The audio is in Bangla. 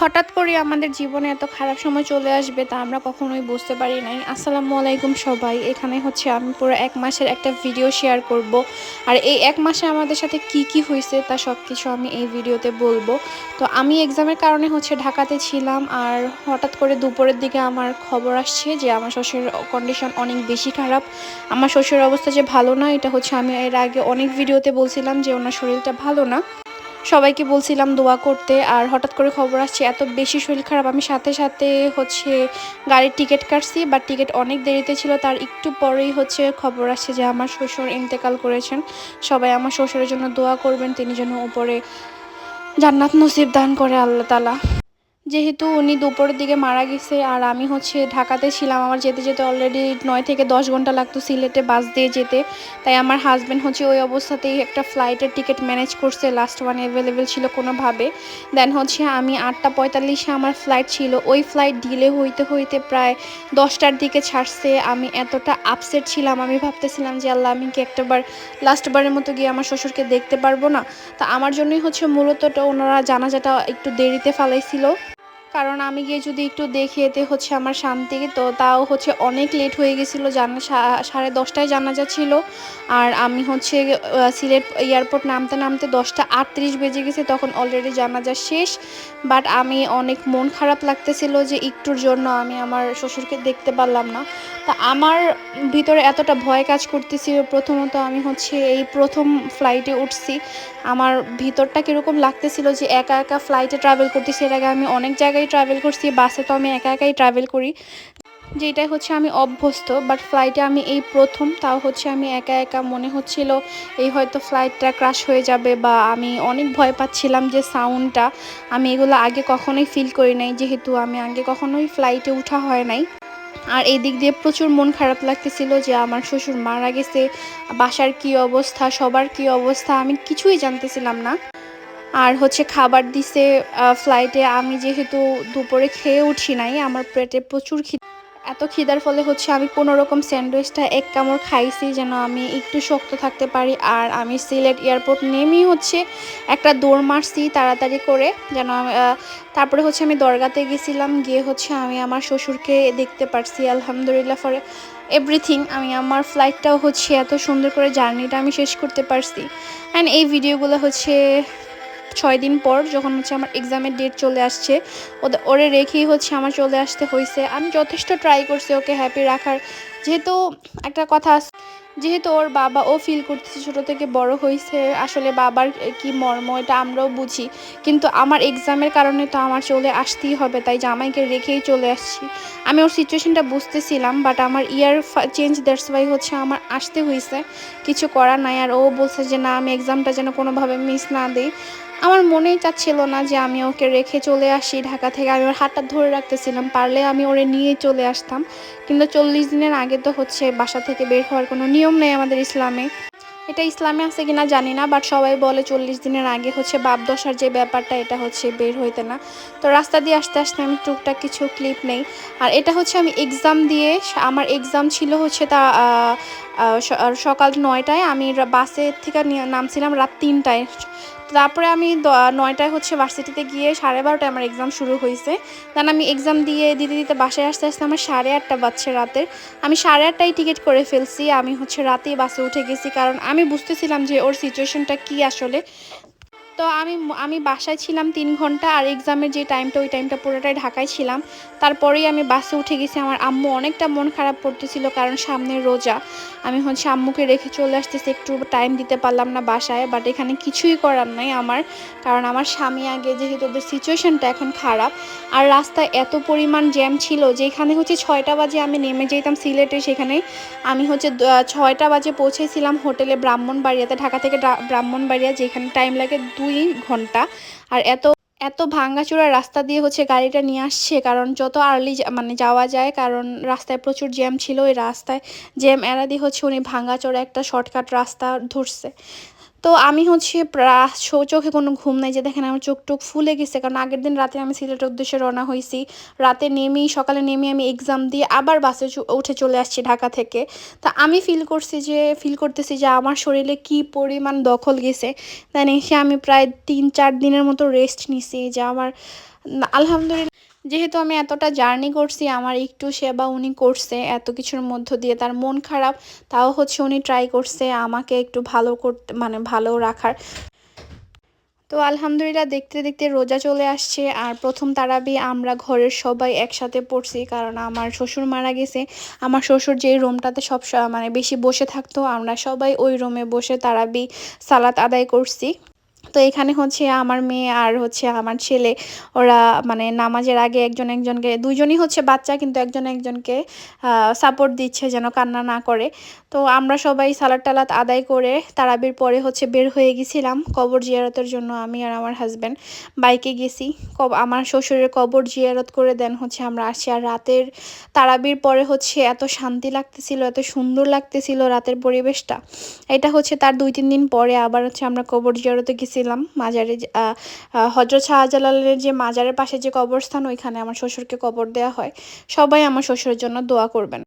হঠাৎ করে আমাদের জীবনে এত খারাপ সময় চলে আসবে তা আমরা কখনোই বুঝতে পারি নাই। আসসালামু আলাইকুম সবাই। এখানে হচ্ছে আমি পুরো এক মাসের একটা ভিডিও শেয়ার করব। আর এই এক মাসে আমাদের সাথে কি কি হয়েছে তা সব কিছু আমি এই ভিডিওতে বলব। তো আমি এক্সামের কারণে হচ্ছে ঢাকাতে ছিলাম আর হঠাৎ করে দুপুরের দিকে আমার খবর আসছে যে আমার শ্বশুরের কন্ডিশন অনেক বেশি খারাপ। আমার শ্বশুরের অবস্থা যে ভালো না, এটা হচ্ছে আমি এর আগে অনেক ভিডিওতে বলছিলাম যে ওনার শরীরটা ভালো না। সবাইকে বলছিলাম দোয়া করতে, আর হঠাৎ করে খবর আসছে, এত বেশি শরীর খারাপ। আমি সাথে সাথে হচ্ছে গাড়ির টিকিট কাটছি বা টিকিট অনেক দেরিতে ছিল, তার একটু পরেই হচ্ছে খবর আসছে যে আমার শ্বশুর ইন্তেকাল করেছেন। সবাই আমার শ্বশুরের জন্য দোয়া করবেন, তিনি যেন উপরে জান্নাত নসিব দান করে আল্লাহ তালা যেহেতু উনি দুপুরের দিকে মারা গেছে, আর আমি হচ্ছে ঢাকাতে ছিলাম, আমার যেতে যেতে অলরেডি নয় থেকে দশ ঘণ্টা লাগতো সিলেটে বাস দিয়ে যেতে। তাই আমার হাজব্যান্ড হচ্ছে ওই অবস্থাতেই একটা ফ্লাইটের টিকিট ম্যানেজ করছে লাস্ট ওয়ান অ্যাভেলেবেল ছিল কোনোভাবে। দেন হচ্ছে আমি আটটা পঁয়তাল্লিশে আমার ফ্লাইট ছিল, ওই ফ্লাইট ডিলে হইতে হইতে প্রায় দশটার দিকে ছাড়ছে। আমি এতটা আপসেট ছিলাম, আমি ভাবতেছিলাম যে আল্লাহ, আমি কি একটাবার লাস্টবারের মতো গিয়ে আমার শ্বশুরকে দেখতে পারব না? তা আমার জন্যই হচ্ছে মূলত ওনারা জানাজাটা একটু দেরিতে ফালাইছিল। কারণ আমি গিয়ে যদি একটু দেখে, এতে হচ্ছে আমার শান্তি। তো তাও হচ্ছে অনেক লেট হয়ে গেছিল, জানা সাড়ে দশটায় জানাজা ছিল আর আমি হচ্ছে সিলেট এয়ারপোর্ট নামতে নামতে দশটা আটত্রিশ বেজে গেছে, তখন অলরেডি জানাজা শেষ। বাট আমি অনেক মন খারাপ লাগতেছিল যে একটুর জন্য আমি আমার শ্বশুরকে দেখতে পারলাম না। তা আমার ভিতরে এতটা ভয় কাজ করতেছিল, প্রথমত আমি হচ্ছে এই প্রথম ফ্লাইটে উঠছি। আমার ভিতরটা কীরকম লাগতেছিল যে একা একা ফ্লাইটে ট্রাভেল করতেছি, এর আগে আমি অনেক জায়গায় ট্রাভেল করছি বাসে তো আমি একা একাই ট্রাভেল করি। যেটাই হচ্ছে আমি অভ্যস্ত বাট ফ্লাইটে আমি এই প্রথম, তাও হচ্ছে আমি একা একা মনে হচ্ছিল এই হয়তো ফ্লাইটটা ক্রাশ হয়ে যাবে বা আমি অনেক ভয় পাচ্ছিলাম যে সাউন্ডটা আমি এগুলো আগে কখনোই ফিল করি নাই, যেহেতু আমি আগে কখনোই ফ্লাইটে উঠা হয় নাই। আর এই দিক দিয়ে প্রচুর মন খারাপ লাগতেছিল যে আমার শ্বশুর মারা গেছে, বাসার কি অবস্থা, সবার কি অবস্থা আমি কিছুই জানতেছিলাম না। আর হচ্ছে খাবার দিছে ফ্লাইটে আমি যেহেতু দুপুরে খেয়ে উঠি নাই, আমার পেটে প্রচুর খিদে। এত খিদার ফলে হচ্ছে আমি কোনো রকম স্যান্ডউইচটা এক কামড় খাইছি যেন আমি একটু শক্ত থাকতে পারি। আর আমি সিলেট এয়ারপোর্ট নেমেই হচ্ছে একটা দৌড় মারছি তাড়াতাড়ি করে যেন তারপরে হচ্ছে আমি দরগাতে গেছিলাম, গিয়ে হচ্ছে আমি আমার শ্বশুরকে দেখতে পারছি, আলহামদুলিল্লাহ ফর এভরিথিং আমি আমার ফ্লাইটটাও হচ্ছে এত সুন্দর করে জার্নিটা আমি শেষ করতে পারছি। অ্যান্ড এই ভিডিওগুলো হচ্ছে ছয় দিন পর যখন হচ্ছে আমার এক্সামের ডেট চলে আসছে ওদের ওরে রেখেই হচ্ছে আমার চলে আসতে হয়েছে আমি যথেষ্ট ট্রাই করছি ওকে হ্যাপি রাখার। যেহেতু একটা কথা যেহেতু ওর বাবা ও ফিল করতেছে ছোটো থেকে বড় হয়েছে আসলে বাবার কি মর্ম এটা আমরাও বুঝি। কিন্তু আমার এক্সামের কারণে তো আমার চলে আসতেই হবে, তাই জামাইকে রেখেই চলে আসছি। আমি ওর সিচুয়েশনটা বুঝতেছিলাম বাট আমার ইয়ার চেঞ্জ দ্যাটস ওয়াই হচ্ছে আমার আসতে হয়েছে কিছু করার নাই, আর ও বলছে যে, না, আমি এক্সামটা যেন কোনোভাবে মিস না দিই। আমার মনেই চাচ্ছিল না যে আমি ওকে রেখে চলে আসি ঢাকা থেকে। আমি ওর হাতটা ধরে রাখতেছিলাম, পারলে আমি ওরে নিয়ে চলে আসতাম। কিন্তু চল্লিশ দিনের আগে তো হচ্ছে বাসা থেকে বের হওয়ার কোনো নিয়ম নেই আমাদের ইসলামে। এটা ইসলামে আছে কিনা জানি না বাট সবাই বলে চল্লিশ দিনের আগে হচ্ছে বাপ দশার যে ব্যাপারটা, এটা হচ্ছে বের হইতে না। তো রাস্তা দিয়ে আসতে আসতে আমি টুকটাক কিছু ক্লিপ নেই। আর এটা হচ্ছে আমি এক্সাম দিয়ে, আমার এক্সাম ছিল হচ্ছে তা সকাল নয়টায় আমি বাসে থেকে নামছিলাম রাত তিনটায়। তারপরে আমি নয়টায় হচ্ছে ভার্সিটিতে গিয়ে সাড়ে বারোটায় আমার এক্সাম শুরু হয়েছে। দেন আমি এক্সাম দিয়ে দিতে দিতে বাসায় আসতে আসতে আমার সাড়ে আটটা বাজছে রাতের আমি সাড়ে আটটায় টিকিট করে ফেলছি। আমি হচ্ছে রাতেই বাসে উঠে গেছি। কারণ আমি বুঝতেছিলাম যে ওর সিচুয়েশনটা কি আসলে। তো আমি আমি বাসায় ছিলাম তিন ঘণ্টা আর এক্সামের যে টাইমটা ওই টাইমটা পুরোটাই ঢাকায় ছিলাম। তারপরেই আমি বাসে উঠে গেছি। আমার আম্মু অনেকটা মন খারাপ করতেছিল কারণ সামনে রোজা। আমি হচ্ছে আম্মুকে রেখে চলে আসতেছি। একটু টাইম দিতে পারলাম না বাসায় বাট এখানে কিছুই করার নাই আমার। কারণ আমার স্বামী আগে যেহেতু ওদের সিচুয়েশনটা এখন খারাপ। আর রাস্তায় এত পরিমাণ জ্যাম ছিল যেখানে হচ্ছে ছয়টা বাজে আমি নেমে যেতাম সিলেটে। সেখানে আমি হচ্ছে ছয়টা বাজে পৌঁছেছিলাম হোটেলে ব্রাহ্মণবাড়িয়াতে, ঢাকা থেকে ব্রাহ্মণবাড়িয়া যেখানে টাইম লাগে দুই ঘণ্টা। আর এত এত ভাঙ্গাচোড়া রাস্তা দিয়ে হচ্ছে গাড়িটা নিয়ে আসছে, কারণ যত আর্লি মানে যাওয়া যায়, কারণ রাস্তায় প্রচুর জ্যাম ছিল, ওই রাস্তায় জ্যাম এরা দিয়ে হচ্ছে উনি ভাঙ্গাচোড়া একটা শর্টকাট রাস্তা ধরছে। তো আমি হচ্ছে প্রায় চোখে কোনো ঘুম নাই যে দেখেন আমার চোখ টোক ফুলে গেছে। কারণ আগের দিন রাতে আমি সিলেটের উদ্দেশ্যে রওনা হয়েছি। রাতে নেমেই সকালে নেমে আমি এক্সাম দিয়ে আবার বাসে উঠে চলে আসছি ঢাকা থেকে। তা আমি ফিল করছি যে ফিল করতেছি যে আমার শরীরে কি পরিমাণ দখল গেছে। দেন এসে আমি প্রায় তিন চার দিনের মতো রেস্ট নিছি যে আমার আলহামদুলিল্লাহ। যেহেতু আমি এতটা জার্নি করছি, আমার একটু সেবা উনি করছে, এত কিছুর মধ্য দিয়ে তার মন খারাপ, তাও হচ্ছে উনি ট্রাই করছে আমাকে একটু ভালো করতে মানে ভালো রাখার। তো আলহামদুলিল্লাহ দেখতে দেখতে রোজা চলে আসছে, আর প্রথম তারাবি আমরা ঘরের সবাই একসাথে পড়ছি, কারণ আমার শ্বশুর মারা গেছে। আমার শ্বশুর যেই রুমটাতে সব মানে বেশি বসে থাকতো, আমরা সবাই ওই রুমে বসে তারাবি, সালাত আদায় করছি। তো এখানে হচ্ছে আমার মেয়ে আর হচ্ছে আমার ছেলে, ওরা মানে নামাজের আগে একজন একজনকে দুজনই হচ্ছে বাচ্চা কিন্তু একজন একজনকে সাপোর্ট দিচ্ছে যেন কান্না না করে। তো আমরা সবাই সালাদ টালাত আদায় করে তারাবির পরে হচ্ছে বের হয়ে গেছিলাম কবর জিয়ারতের জন্য আমি আর আমার হাজব্যান্ড বাইকে গেছি, কব, আমার শ্বশুরের কবর জিয়ারত করে দেন হচ্ছে আমরা আসি আর রাতের তারাবির পরে হচ্ছে এত শান্তি লাগতেছিল, এত সুন্দর লাগতেছিল রাতের পরিবেশটা। এটা হচ্ছে তার দুই তিন দিন পরে আবার হচ্ছে আমরা কবর জিয়ারতে গেছি। গেছিলাম মাজারে হজরত শাহজালালের যে মাজারের পাশে যে কবরস্থান, ওইখানে আমার শ্বশুরকে কবর দেওয়া হয়। সবাই আমার শ্বশুরের জন্য দোয়া করবেন।